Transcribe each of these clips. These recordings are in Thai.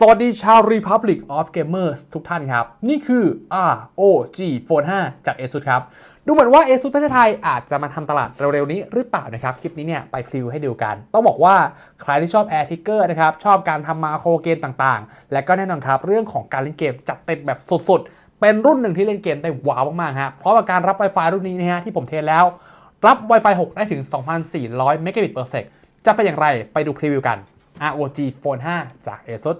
สวัสดีชาว Republic of Gamers ทุกท่านครับ นี่คือ ROG Phone 5 จาก ASUS ครับ ดูเหมือนว่า ASUS ประเทศไทยอาจจะมาทำตลาดเร็วๆนี้หรือเปล่านะครับ คลิปนี้เนี่ยไปพรีวิวให้ดูกัน ต้องบอกว่าใครที่ชอบ Air Trigger นะครับ ชอบการทำมาโครเกมต่างๆ และก็แน่นอนครับ เรื่องของการเล่นเกมจัดเต็มแบบสุดๆ เป็นรุ่นหนึ่งที่เล่นเกมได้ว้าวมากๆฮะเพราะว่าการรับ Wi-Fi รุ่นนี้นะฮะที่ผมเทสแล้ว รับ Wi-Fi 6 ได้ถึง 2,400 Mbps จะเป็นอย่างไรไปดูพรีวิวกัน ROG Phone 5 จาก ASUS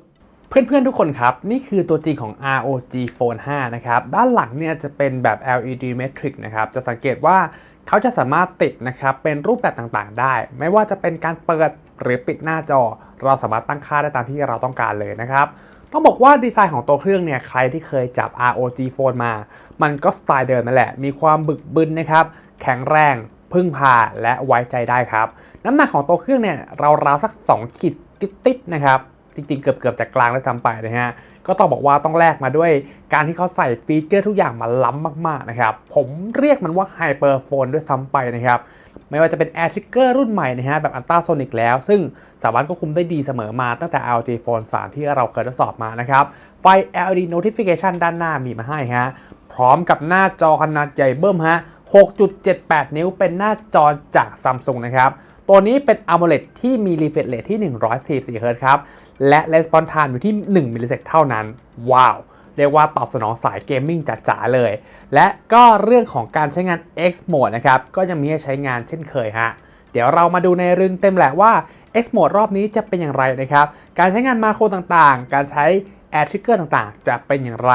เพื่อนๆทุกคนครับ นี่คือตัวจริงของ ROG Phone 5 นะครับ ด้านหลังเนี่ยจะเป็นแบบ LED Matrix นะครับ จะสังเกตว่าเขาจะสามารถติดนะครับ เป็นรูปแบบต่างๆ ได้ ไม่ว่าจะเป็นการเปิดหรือปิดหน้าจอ เราสามารถตั้งค่าได้ตามที่เราต้องการเลยนะครับ ต้องบอกว่าดีไซน์ของตัวเครื่องเนี่ย ใครที่เคยจับ ROG Phone มา มันก็สไตล์เดิมนั่นแหละ มีความบึกบึนนะครับ แข็งแรงพึ่งพาและไว้ใจได้ครับ น้ำหนักของตัวเครื่องเนี่ยราวๆสัก 2 ขีดติดๆนะครับ จริงๆ เกือบๆจากกลางแล้วทำไปนะฮะก็ต้องบอกว่าต้องแลกมาด้วยการที่เขาใส่ฟีเจอร์ทุกอย่างมาล้ำมากๆนะครับผมเรียกมันว่าไฮเปอร์โฟนด้วยซ้ำไปนะครับไม่ว่าจะเป็น Air Trigger รุ่นใหม่นะฮะแบบอันต้าโซนิกแล้ว ซึ่งสามารถควบคุมได้ดีเสมอมาตั้งแต่ LG Phone 3 ที่เราเคยทดสอบมานะครับ ไฟ LED Notification ด้านหน้ามีมาให้ฮะพร้อมกับหน้าจอขนาดใหญ่เบิ่มฮะ 6.78 นิ้วเป็นหน้าจอจาก Samsung นะครับ ตัวนี้เป็น AMOLED ที่มี refresh rate ที่ 144 Hz ครับ และ response time อยู่ที่ 1 มิลลิเซกเท่านั้น ว้าว เรียกว่าตอบสนองสายเกมมิ่งจ๋าๆเลย และก็เรื่องของการใช้งาน X Mode นะครับ ก็ยังมีให้ใช้งานเช่นเคยฮะ เดี๋ยวเรามาดูในรึงเต็มแหละว่า X Mode รอบนี้จะเป็นอย่างไรนะครับ การใช้งานมาโครต่างๆ การใช้ Air Trigger ต่างๆ จะเป็นอย่างไร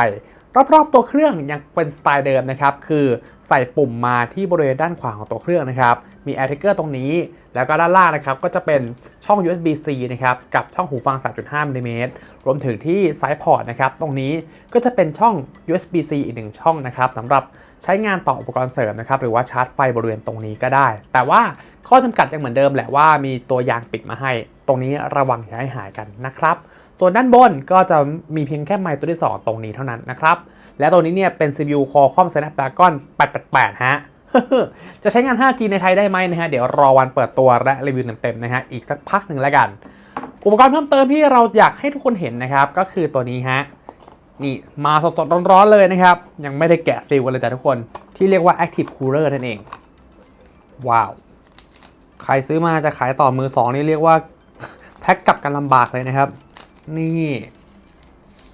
รอบๆตัวเครื่องยังเป็นสไตล์เดิมนะครับ คือ ใส่ปุ่มมาที่บริเวณด้านขวาของตัวเครื่องนะครับ มี Air Trigger ตรงนี้ แล้วก็ด้านล่างนะครับก็จะเป็นช่อง USB-C นะครับกับช่องหูฟัง 3.5มิลลิเมตรรวมถึงที่ไซด์พอร์ตนะครับตรงนี้ก็จะเป็นช่อง USB-C อีกหนึ่งช่องนะครับสำหรับใช้งานต่ออุปกรณ์เสริมนะครับหรือว่าชาร์จไฟบริเวณตรงนี้ก็ได้ แต่ว่าข้อจำกัดยังเหมือนเดิมแหละว่ามีตัวยางปิดมาให้ ตรงนี้ระวังอย่าให้หายกันนะครับ ส่วนด้านบนก็จะมีเพียงแค่ไมค์ตัวที่ 2 ตรงนี้เท่านั้นนะครับ และตัวนี้เนี่ยเป็น CPU Qualcomm Snapdragon 888 ฮะ จะใช้งาน 5G ในไทยได้ไหมนะฮะ เดี๋ยวรอวันเปิดตัวและรีวิวเต็มๆนะฮะ อีกสักพักหนึ่งแล้วกัน อุปกรณ์เพิ่มเติมที่เราอยากให้ทุกคนเห็นนะครับ ก็คือตัวนี้ฮะ นี่มาสดๆร้อนๆเลยนะครับ ยังไม่ได้แกะซีลกันเลยจ้ะทุกคน ที่เรียกว่า Active Cooler นั่นเอง ว้าว ใครซื้อมาจะขายต่อมือสองนี่เรียกว่าแพ็คกลับกันลำบากเลยนะครับ นี่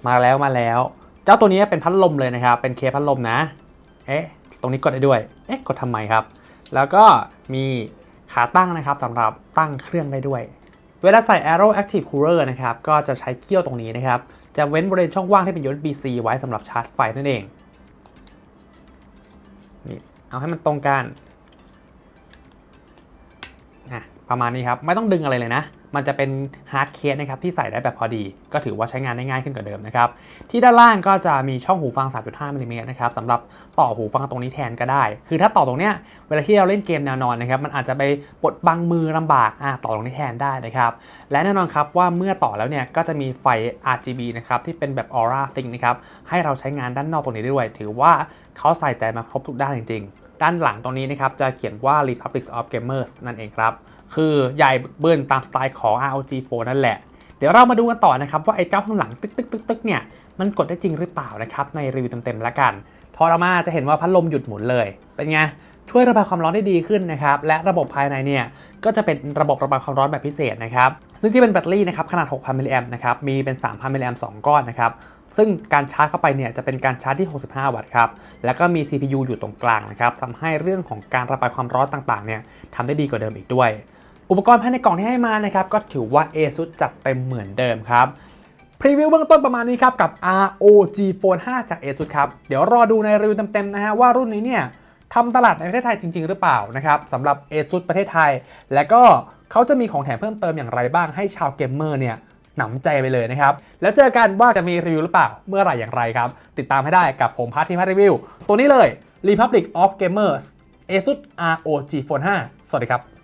มาแล้วมาแล้ว จ้าตัวนี้เป็นพัดลมเลยนะครับ เป็นเคสพัดลมนะ เอ๊ะ ตรงนี้กดได้ด้วย เอ๊ะ กดทำไมครับ แล้วก็มีขาตั้งนะครับสำหรับตั้งเครื่องได้ด้วย เวลาใส่ Arrow Active Cooler นะครับ ก็จะใช้เขี้ยวตรงนี้นะครับ จะเว้นบริเวณช่องว่างที่เป็น USB-C ไว้สำหรับชาร์จไฟนั่นเอง นี่ เอาให้มันตรงกันอะประมาณนี้ครับ ไม่ต้องดึงอะไรเลยนะ มันจะเป็นฮาร์ดเคสนะครับที่ใส่ได้แบบพอดี ก็ถือว่าใช้งานได้ง่ายขึ้นกว่าเดิมนะครับ ที่ด้านล่างก็จะมีช่องหูฟัง 3.5มิลลิเมตรนะครับสำหรับต่อหูฟังตรงนี้แทนก็ได้ คือถ้าต่อตรงเนี้ยเวลาที่เราเล่นเกมแนวนอนนะครับมันอาจจะไปปลดบังมือลำบากอะต่อตรงนี้แทนได้นะครับและแน่นอนครับว่าเมื่อต่อแล้วเนี่ยก็จะมีไฟ RGB นะครับที่เป็นแบบ Aura Sync นะครับให้เราใช้งานด้านนอกตรงนี้ได้ด้วย ถือว่าเขาใส่ใจมาครบทุกด้านจริงๆ ด้านหลังตรงนี้นะครับจะเขียนว่า Republic of Gamers นั่นเองครับ คือใหญ่เบิ้ลตามสไตล์ของ ROG Phone นั่นแหละ เดี๋ยวเรามาดูกันต่อนะครับ ว่าไอ้เจ้าข้างหลังตึกตึกตึกตึกเนี่ยมันกดได้จริงหรือเปล่านะครับ ในรีวิวเต็มๆแล้วกัน พอเรามาจะเห็นว่าพัดลมหยุดหมุนเลย เป็นไงช่วยระบายความร้อนได้ดีขึ้นนะครับ และระบบภายในเนี่ยก็จะเป็นระบบระบายความร้อนแบบพิเศษนะครับ ซึ่งที่เป็นแบตเตอรี่นะครับขนาด 6,000 มิลลิแอมป์นะครับ มีเป็น 3,000 มิลลิแอมป์2ก้อนนะครับ ซึ่งการชาร์จเข้าไปเนี่ยจะเป็นการชาร์จที่ 65 วัตต์ครับ แล้วก็มี CPU อยู่ตรงกลางนะครับทำให้เรื่องของการระบายความร้อนต่างๆเนี่ยทำได้ดีกว่าเดิมอีกด้วย อุปกรณ์ภายในกล่องที่ให้มานะครับก็ถือว่า ASUS จัดเต็มเหมือนเดิมครับพรีวิวเบื้องต้นประมาณนี้ครับกับ ROG Phone 5 จาก ASUS ครับ เดี๋ยวรอดูในรีวิวเต็มๆนะฮะว่ารุ่นนี้เนี่ยทำตลาดในประเทศไทยจริง ๆ หรือเปล่านะครับสำหรับ ASUS ประเทศไทย และก็เขาจะมีของแถมเพิ่มเติมอย่างไรบ้างให้ชาวเกมเมอร์เนี่ยหนำใจไปเลยนะครับ แล้วเจอกันว่าจะมีรีวิวหรือเปล่าเมื่อไหร่อย่างไรครับ ติดตามให้ได้กับผมพาร์ททีมพาร์ทรีวิว ตัวนี้เลย Republic of Gamers ASUS ROG Phone 5 สวัสดีครับ